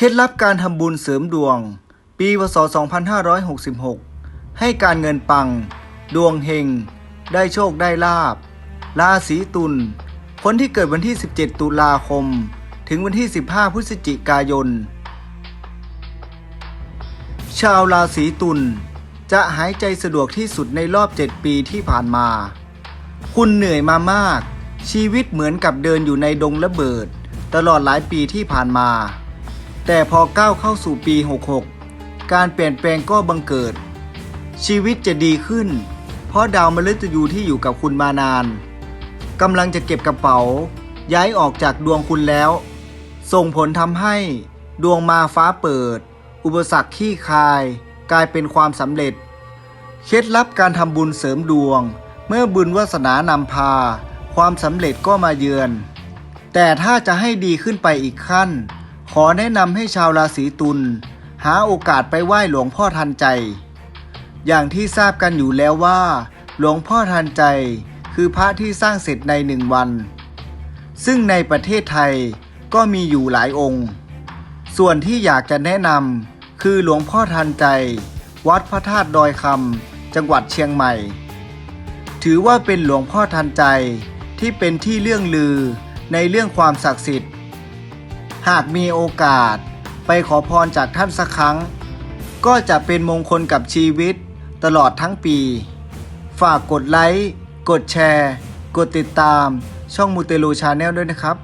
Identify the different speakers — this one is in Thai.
Speaker 1: เคล็ดลับการทำบุญเสริมดวง ปีพศ 2566 ให้การเงินปัง ดวงเฮง ได้โชคได้ลาบ ราศีตุล คนที่เกิดวันที่ 17 ตุลาคม ถึงวันที่ 15 พฤศจิกายน ชาวราศีตุลจะหายใจสะดวกที่สุดในรอบ 7 ปีที่ผ่านมา คุณเหนื่อยมามาก ชีวิตเหมือนกับเดินอยู่ในดงระเบิด ตลอดหลายปีที่ผ่านมา แต่พอก้าวเข้าสู่ปี 66 การเปลี่ยนแปลงก็บังเกิด ชีวิตจะดีขึ้น เพราะดาวมฤตยูที่อยู่กับคุณมานานกำลังจะเก็บกระเป๋า ย้ายออกจากดวงคุณแล้ว ส่งผลทำให้ดวงมาฟ้าเปิด อุปสรรคขี้คาย กลายเป็นความสำเร็จ เคล็ดลับการทำบุญเสริมดวง เมื่อบุญวาสนานำพา ความสำเร็จก็มาเยือน แต่ถ้าจะให้ดีขึ้นไปอีกขั้น ขอแนะนำให้ชาวราศีตุลหาโอกาสไปไหว้หลวงพ่อทันใจ อย่างที่ทราบกันอยู่แล้วว่า หลวงพ่อทันใจคือพระที่สร้างเสร็จในหนึ่งวัน ซึ่งในประเทศไทยก็มีอยู่หลายองค์ ส่วนที่อยากจะแนะนำคือหลวงพ่อทันใจ วัดพระธาตุดอยคำจังหวัดเชียงใหม่ ถือว่าเป็นหลวงพ่อทันใจที่เป็นที่เรื่องลือในเรื่องความศักดิ์สิทธิ์ หากมีโอกาสไปขอพรจากท่านสักครั้ง ก็จะเป็นมงคลกับชีวิตตลอดทั้งปี ฝากกดไลค์ กดแชร์ กดติดตามช่องมูเตลูชาแนลด้วยนะครับ